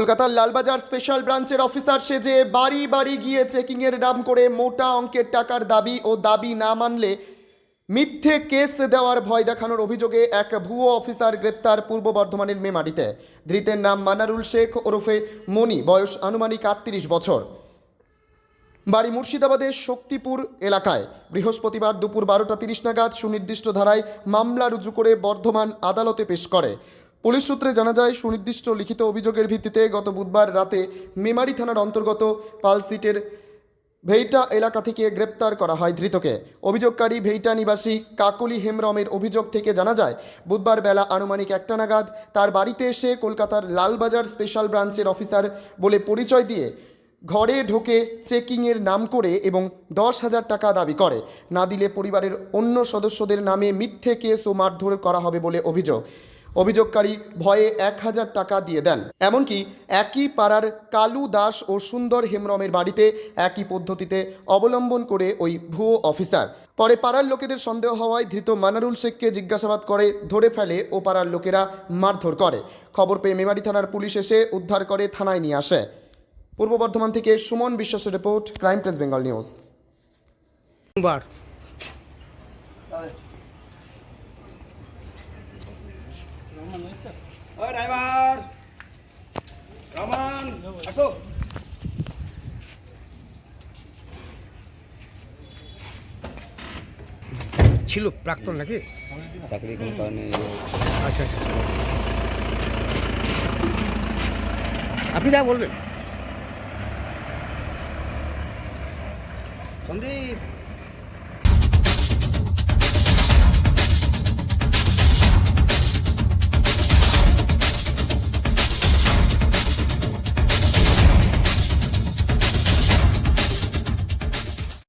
কলকাতার লালবাজার স্পেশাল ব্রাঞ্চের অফিসার সেজে বাড়ি বাড়ি গিয়ে চেকিংয়ের নাম করে মোটা অঙ্কের টাকার দাবি ও দাবি না মানলে মিথ্যে কেস দেওয়ার ভয় দেখানোর অভিযোগে এক ভুয়ো অফিসার গ্রেপ্তার পূর্ব বর্ধমানের মেমারিতে। ধৃতের নাম মানারুল শেখ, ওরফে মনি বয়স আনুমানিক আটত্রিশ বছর। বাড়ি মুর্শিদাবাদের শক্তিপুর এলাকায়। বৃহস্পতিবার দুপুর বারোটা তিরিশ নাগাদ সুনির্দিষ্ট ধারায় মামলা রুজু করে বর্ধমান আদালতে পেশ করে। পুলিশ সূত্রে জানা যায়, সুনির্দিষ্ট লিখিত অভিযোগের ভিত্তিতে গত বুধবার রাতে মেমারি থানার অন্তর্গত পালসিটের ভেইটা এলাকা থেকে গ্রেপ্তার করা হয় ধৃতকে। অভিযোগকারী ভেইটা নিবাসী কাকলি হেমরমের অভিযোগ থেকে জানা যায়, বুধবার বেলা আনুমানিক একটা নাগাদ তার বাড়িতে এসে কলকাতার লালবাজার স্পেশাল ব্রাঞ্চের অফিসার বলে পরিচয় দিয়ে ঘরে ঢোকে চেকিংয়ের নাম করে এবং দশ হাজার টাকা দাবি করে। না দিলে পরিবারের অন্য সদস্যদের নামে মিথ্যে কেস ও মারধর করা হবে বলে অভিযোগ। অভিযোগকারী ভয়ে এক হাজার টাকা দিয়ে দেন। এমনকি একই পাড়ার কালু দাস ও সুন্দর হেমরমের বাড়িতে একই পদ্ধতিতে অবলম্বন করে ওই ভুয়ো অফিসার। পরে পাড়ার লোকেদের সন্দেহ হওয়ায় ধৃত মানারুল শেখকে জিজ্ঞাসাবাদ করে ধরে ফেলে ও পাড়ার লোকেরা মারধর করে। খবর পেয়ে মেমারি থানার পুলিশ এসে উদ্ধার করে থানায় নিয়ে আসে। পূর্ব বর্ধমান থেকে সুমন বিশ্বাসের report, crime press Bengal news. ওই ড্রাইভার! রমান আসো। ছিল প্রাক্তন নাকি? চাকরি কোনো কারণে আচ্ছা আচ্ছা আচ্ছা। আপনি যা বলবেন। সন্দীপ!